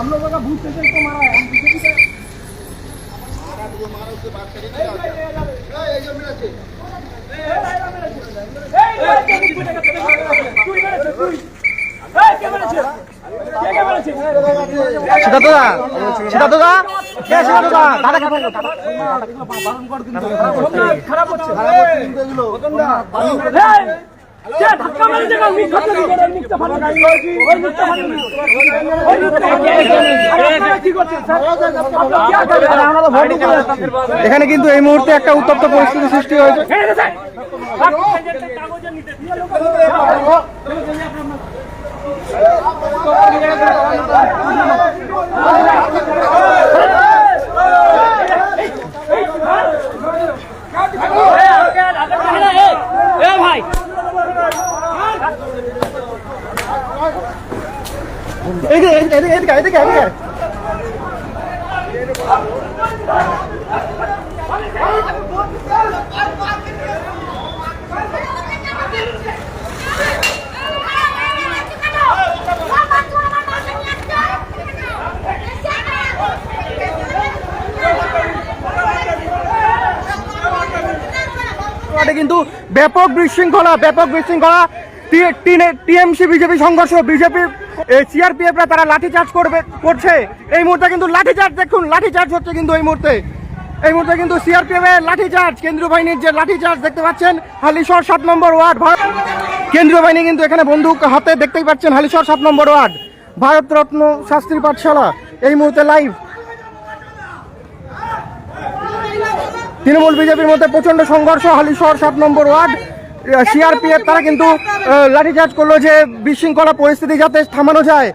हम लोगों का बूथ स्टेशन को मारा है हम बीजेपी से সেটা তো দা সেটা তো দা কে সেটা তো দা দাদাকে ফোন কর, খারাপ হচ্ছে কে ধাক্কা মারছে এখানে কিন্তু এই মুহূর্তে একটা উত্তপ্ত পরিস্থিতি সৃষ্টি হয়েছে কাগজে এদিকে এদিকে এদিকে এদিকে এদিকে কিন্তু ব্যাপক বিশৃঙ্খলা ব্যাপক বিশৃঙ্খলা। টিএমসি, বিজেপি সংঘর্ষ, বিজেপি সিআরপিএফরা তারা লাঠিচার্জ করবে, করছে। এই মুহূর্তে কিন্তু লাঠিচার্জ, দেখুন, লাঠিচার্জ হচ্ছে কিন্তু এই মুহূর্তে। এই মুহূর্তে কিন্তু সিআরপিএফ এর লাঠিচার্জ, কেন্দ্রীয় বাহিনীর যে লাঠিচার্জ দেখতে পাচ্ছেন, হালিশহর সাত নম্বর ওয়ার্ড ভারত কেন্দ্রীয় বাহিনী কিন্তু এখানে বন্দুক হাতে দেখতেই পাচ্ছেন, হালিশহর সাত নম্বর ওয়ার্ড, ভারতরত্ন শাস্ত্রী পাঠশালা। এই মুহূর্তে লাইভ তৃণমূল বিজেপির মধ্যে প্রচণ্ড সংঘর্ষ, হালিশহর সাত নম্বর ওয়ার্ড। সিআরপিএফ তারা কিন্তু লাঠিচার্জ করল যে বিশৃঙ্খলা পরিস্থিতি যাতে থামানো যায়।